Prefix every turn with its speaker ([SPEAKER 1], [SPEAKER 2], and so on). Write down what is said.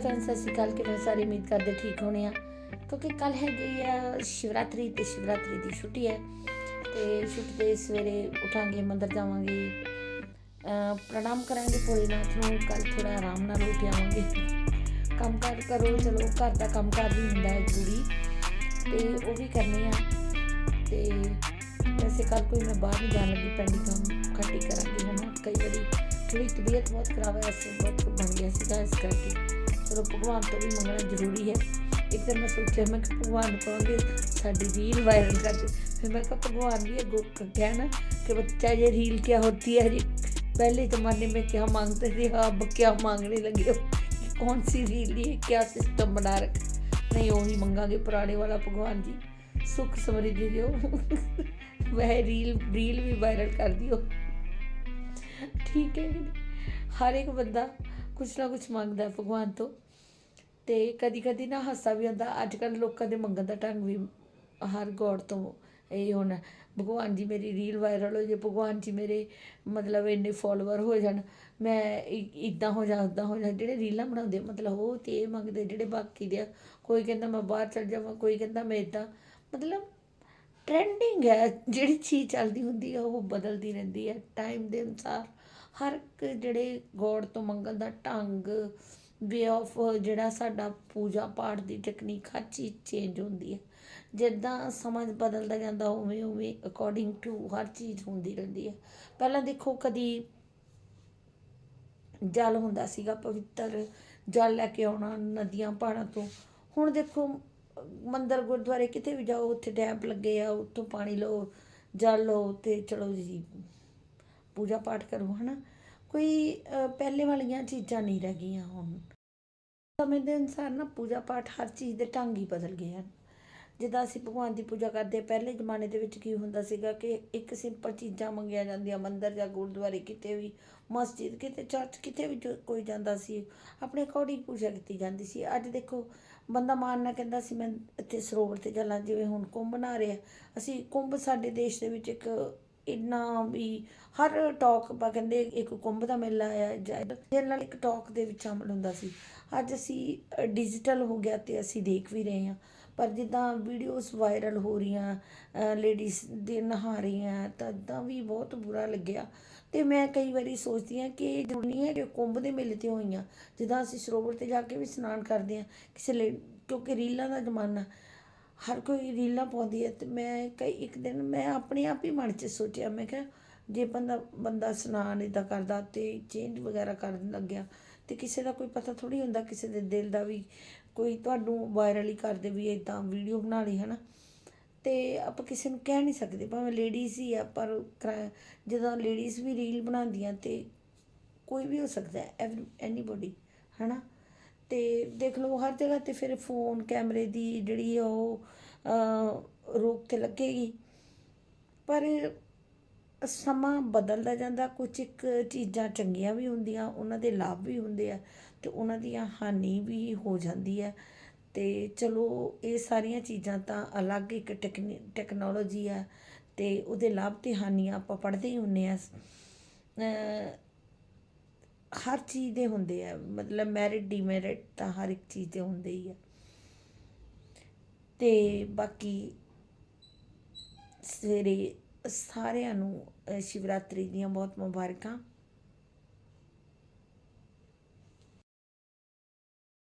[SPEAKER 1] Friends ਸਤਿ ਸ਼੍ਰੀ ਅਕਾਲ, ਕਿਵੇਂ ਸਾਰੇ? ਉਮੀਦ ਕਰਦੇ ਠੀਕ ਹੋਣੇ ਆ। ਕਿਉਂਕਿ ਕੱਲ ਹੈਗੀ ਆ ਸ਼ਿਵਰਾਤਰੀ ਤੇ ਸ਼ਿਵਰਾਤਰੀ ਦੀ ਛੁੱਟੀ ਹੈ। ਤੇ ਛੁੱਟੀ ਤੇ ਸਵੇਰੇ ਉਠਾਂਗੇ, ਮੰਦਰ ਜਾਵਾਂਗੇ। ਪ੍ਰਣਾਮ ਕਰਾਂਗੇ ਭੋਲੇਨਾਥ ਨੂੰ। ਕੱਲ ਥੋੜਾ ਆਰਾਮ ਨਾਲ ਉੱਠ ਆਵਾਂਗੇ। ਕੰਮ ਕਾਰ ਕਰੋ ਚਲੋ, ਘਰ ਦਾ ਕੰਮ ਕਰ ਵੀ ਹੁੰਦਾ ਹੈ ਜ਼ਰੂਰੀ। ਤੇ ਉਹ ਵੀ ਕਰਨੇ ਆ। ਤੇ ਵੈਸੇ ਕੱਲ ਕੋਈ ਮੈਂ ਬਾਹਰ ਨਹੀਂ ਜਾਣ ਲੱਗੀ, ਪੈਂਡਿੰਗ ਕੰਮ ਘੱਟ ਹੀ ਕਰਾਂਗੀ ਹਨਾ ਕਈ ਵਾਰੀ ਥੋੜੀ ਤਬੀਅਤ ਬਹੁਤ ਖਰਾਬ ਹੈ ਇਸ ਬਹੁਤ ਬਣ ਗਿਆ ਸੀਗਾ ਇਸ ਕਰਕੇ। ਚਲੋ ਭਗਵਾਨ ਤੋਂ ਵੀ ਮੰਗਣਾ ਜ਼ਰੂਰੀ ਹੈ ਇੱਕ ਦਿਨ ਮੈਂ ਸੋਚਿਆ ਮੈਂ ਕਿ ਭਗਵਾਨ ਨੂੰ ਕਹਾਂਗੇ ਸਾਡੀ ਰੀਲ ਵਾਇਰਲ ਕਰ ਦੇ ਫਿਰ मैं कहा भगवान भी अगो क्या है ना कि बच्चा ये रील क्या होती है जी पहले ज़माने में क्या मांगते थे अब क्या मांगने लगे हो कि कौन सी रील ये क्या सिस्टम बना रखा नहीं वही मंगांगे पुराने वाला भगवान जी सुख समृद्धि दियो वह रील रील भी वायरल कर दियो ਠੀਕ ਹੈ ਕਿ ਨਹੀਂ? ਹਰ ਇੱਕ ਬੰਦਾ ਕੁਛ ਨਾ ਕੁਛ ਮੰਗਦਾ ਹੈ ਭਗਵਾਨ ਤੋਂ ਤੇ ਕਦੀ ਕਦੀ ਨਾ ਹਾਸਾ ਵੀ ਆਉਂਦਾ। ਅੱਜ ਕੱਲ ਲੋਕਾਂ ਦੇ ਮੰਗਣ ਦਾ ਢੰਗ ਵੀ ਹਰ ਗੋਡ ਤੋਂ ਇਹ ਹੁਣ, ਭਗਵਾਨ ਜੀ ਮੇਰੀ ਰੀਲ ਵਾਇਰਲ ਹੋ ਜੇ ਭਗਵਾਨ ਜੀ ਮੇਰੇ ਮਤਲਬ ਇੰਨੇ ਫੋਲੋਵਰ ਹੋ ਜਾਣ। ਮੈਂ ਇਦਾਂ ਹੋ ਜਾ ਉਦਾਂ ਹੋ ਜਾ, ਜਿਹੜੇ ਰੀਲਾਂ ਬਣਾਉਂਦੇ ਮਤਲਬ ਉਹ ਤੇ ਇਹ ਮੰਗਦੇ, ਜਿਹੜੇ ਬਾਕੀ ਦੇ ਆ। ਕੋਈ ਕਹਿੰਦਾ ਮੈਂ ਬਾਹਰ ਚਲ ਜਾਵਾਂ, ਕੋਈ ਕਹਿੰਦਾ ਮੈਂ ਇਦਾਂ ਮਤਲਬ ਟ੍ਰੈਂਡਿੰਗ ਹੈ, ਜਿਹੜੀ ਚੀਜ਼ ਚੱਲਦੀ ਹੁੰਦੀ ਹੈ ਉਹ ਬਦਲਦੀ ਰਹਿੰਦੀ ਹੈ। ਟਾਈਮ ਦੇ ਅਨੁਸਾਰ ਹਰ ਇੱਕ ਜਿਹੜੇ ਗੋਡ ਤੋਂ ਮੰਗਣ ਦਾ ਢੰਗ ਵੇ ਆਫ ਜਿਹੜਾ ਸਾਡਾ ਪੂਜਾ ਪਾਠ ਦੀ ਟੈਕਨੀਕ ਹਰ ਚੀਜ਼ ਚੇਂਜ ਹੁੰਦੀ ਹੈ। ਜਿੱਦਾਂ ਸਮਾਂ ਬਦਲਦਾ ਜਾਂਦਾ, ਉਵੇਂ ਉਵੇਂ ਅਕੋਰਡਿੰਗ ਟੂ ਹਰ ਚੀਜ਼ ਹੁੰਦੀ ਰਹਿੰਦੀ ਹੈ। ਪਹਿਲਾਂ ਦੇਖੋ ਕਦੀ ਜਲ ਹੁੰਦਾ ਸੀਗਾ, ਪਵਿੱਤਰ ਜਲ ਲੈ ਕੇ ਆਉਣਾ ਨਦੀਆਂ ਪਹਾੜਾਂ ਤੋਂ। ਹੁਣ ਦੇਖੋ ਮੰਦਰ ਗੁਰਦੁਆਰੇ ਕਿਤੇ ਵੀ ਜਾਓ, ਉੱਥੇ ਡੈਮ ਲੱਗੇ ਆ, ਉੱਥੋਂ ਪਾਣੀ ਲਓ, ਜਲ ਲਓ ਤੇ ਚਲੋ ਜੀ, ਪੂਜਾ ਪਾਠ ਕਰੋ, ਹਨਾ। ਕੋਈ ਪਹਿਲੇ ਵਾਲੀਆਂ ਚੀਜ਼ਾਂ ਨਹੀਂ ਰਹਿ ਗਈਆਂ ਹੁਣ। ਸਮੇਂ ਦੇ ਅਨੁਸਾਰ ਨਾ ਪੂਜਾ ਪਾਠ ਹਰ ਚੀਜ਼ ਦੇ ਢੰਗ ਹੀ ਬਦਲ ਗਏ ਹਨ। ਜਿੱਦਾਂ ਅਸੀਂ ਭਗਵਾਨ ਦੀ ਪੂਜਾ ਕਰਦੇ ਪਹਿਲੇ ਜ਼ਮਾਨੇ ਦੇ ਵਿੱਚ ਕੀ ਹੁੰਦਾ ਸੀਗਾ ਕਿ ਇੱਕ ਸਿੰਪਲ ਚੀਜ਼ਾਂ ਮੰਗੀਆਂ ਜਾਂਦੀਆਂ, ਮੰਦਰ ਜਾਂ ਗੁਰਦੁਆਰੇ ਕਿਤੇ ਵੀ, ਮਸਜਿਦ ਕਿਤੇ ਚਰਚ ਕਿਤੇ ਵੀ ਜੋ ਕੋਈ ਜਾਂਦਾ ਸੀ, ਆਪਣੇ ਅਕੋਰਡਿੰਗ ਪੂਜਾ ਕੀਤੀ ਜਾਂਦੀ ਸੀ। ਅੱਜ ਦੇਖੋ, ਬੰਦਾ ਮਾਨ ਨਾ ਕਹਿੰਦਾ ਸੀ, ਮੈਂ ਇੱਥੇ ਸਰੋਵਰ ਤੇ ਚੱਲਾਂ, ਜਿਵੇਂ ਹੁਣ ਕੁੰਭ ਬਣਾ ਰਿਹਾ ਅਸੀਂ ਕੁੰਭ ਸਾਡੇ ਦੇਸ਼ ਦੇ ਵਿੱਚ ਇੱਕ ਇੰਨਾ ਵੀ ਹਰ ਟਾਕ ਆਪਾਂ ਕਹਿੰਦੇ ਇੱਕ ਕੁੰਭ ਦਾ ਮੇਲਾ ਆਇਆ ਜਿਹਦੇ ਨਾਲ ਇੱਕ ਟਾਕ ਦੇ ਵਿੱਚ ਸ਼ਾਮਲ ਹੁੰਦਾ ਸੀ। ਅੱਜ ਅਸੀਂ ਡਿਜੀਟਲ ਹੋ ਗਿਆ ਤੇ ਅਸੀਂ ਦੇਖ ਵੀ ਰਹੇ ਹਾਂ। ਪਰ ਜਿੱਦਾਂ ਵੀਡੀਓਜ਼ ਵਾਇਰਲ ਹੋ ਰਹੀਆਂ ਲੇਡੀਜ਼ ਦੇ ਨਹਾ ਰਹੀਆਂ ਤਾਂ ਇੱਦਾਂ ਵੀ ਬਹੁਤ ਬੁਰਾ ਲੱਗਿਆ। ਤੇ ਮੈਂ ਕਈ ਵਾਰੀ ਸੋਚਦੀ ਹਾਂ ਕਿ ਇਹ ਜ਼ਰੂਰੀ ਨਹੀਂ ਹੈ ਕਿ ਕੁੰਭ ਦੇ ਮੇਲੇ ਤੇ ਹੋਈਆਂ। ਜਿੱਦਾਂ ਅਸੀਂ ਸਰੋਵਰ ਤੇ ਜਾ ਕੇ ਵੀ ਇਸ਼ਨਾਨ ਕਰਦੇ ਹਾਂ, ਕਿਸੇ ਲਈ ਕਿਉਂਕਿ ਰੀਲਾਂ ਦਾ ਜ਼ਮਾਨਾ ਹਰ ਕੋਈ ਰੀਲਾਂ ਪਾਉਂਦੀ ਹੈ ਤੇ ਮੈਂ ਕਈ ਇੱਕ ਦਿਨ ਮੈਂ ਆਪਣੇ ਆਪ ਹੀ ਮਨ 'ਚ ਸੋਚਿਆ, ਮੈਂ ਕਿਹਾ ਜੇ ਬੰਦਾ ਬੰਦਾ ਇਸ਼ਨਾਨ ਇਦਾਂ ਕਰਦਾ ਤੇ ਚੇਂਜ ਵਗੈਰਾ ਕਰਨ ਲੱਗਿਆ ਤੇ ਕਿਸੇ ਦਾ ਕੋਈ ਪਤਾ ਥੋੜੀ ਹੁੰਦਾ, ਕਿਸੇ ਦੇ ਦਿਲ ਦਾ ਵੀ ਕੋਈ ਤੁਹਾਨੂੰ ਵਾਇਰਲ ਹੀ ਕਰਦੇ ਵੀ ਇਦਾਂ ਵੀਡੀਓ ਬਣਾ ਲਈ, ਹਨਾ। ਤੇ ਆਪਾਂ ਕਿਸੇ ਨੂੰ ਕਹਿ ਨਹੀਂ ਸਕਦੇ, ਭਾਵੇਂ ਲੇਡੀਜ਼ ਹੀ ਆ, ਪਰ ਕਰਾ- ਜਦੋਂ ਲੇਡੀਜ਼ ਵੀ ਰੀਲ ਬਣਾਉਂਦੀਆਂ ਤੇ ਕੋਈ ਵੀ ਹੋ ਸਕਦਾ ਹੈ ਐਨੀਬੋਡੀ ਹਨਾ। ਤੇ ਦੇਖ ਲਓ, ਹਰ ਜਗ੍ਹਾ ਤੇ ਫਿਰ ਫੋਨ, ਕੈਮਰੇ ਦੀ ਜਿਹੜੀ ਆ ਉਹ ਰੋਕ ਤੇ ਲੱਗੇਗੀ। ਪਰ ਸਮਾਂ ਬਦਲਦਾ ਜਾਂਦਾ ਕੁਝ ਇੱਕ ਚੀਜ਼ਾਂ ਚੰਗੀਆਂ ਵੀ ਹੁੰਦੀਆਂ, ਉਹਨਾਂ ਦੇ ਲਾਭ ਵੀ ਹੁੰਦੇ ਆ ਤੇ ਉਹਨਾਂ ਦੀਆਂ ਹਾਨੀ ਵੀ ਹੋ ਜਾਂਦੀ ਹੈ ਤੇ ਚਲੋ, ਇਹ ਸਾਰੀਆਂ ਚੀਜ਼ਾਂ ਤਾਂ ਅਲੱਗ ਇੱਕ ਟੈਕਨੀ, ਟੈਕਨੋਲੋਜੀ ਆ ਤੇ ਉਹਦੇ ਲਾਭ ਤੇ ਹਾਨੀਆਂ ਆਪਾਂ ਪੜ੍ਹਦੇ ਹੀ ਹੁੰਨੇ ਆ। ਹਰ ਚੀਜ਼ ਦੇ ਹੁੰਦੇ ਆ, ਮਤਲਬ ਮੈਰਿਟ ਡੀਮੈਰਿਟ ਤਾਂ ਹਰ ਇੱਕ ਚੀਜ਼ ਦੇ ਹੁੰਦੇ ਹੀ ਆ। ਤੇ ਬਾਕੀ ਸਵੇਰੇ ਸਾਰਿਆਂ ਨੂੰ ਸ਼ਿਵਰਾਤਰੀ ਦੀਆਂ ਬਹੁਤ ਮੁਬਾਰਕਾਂ।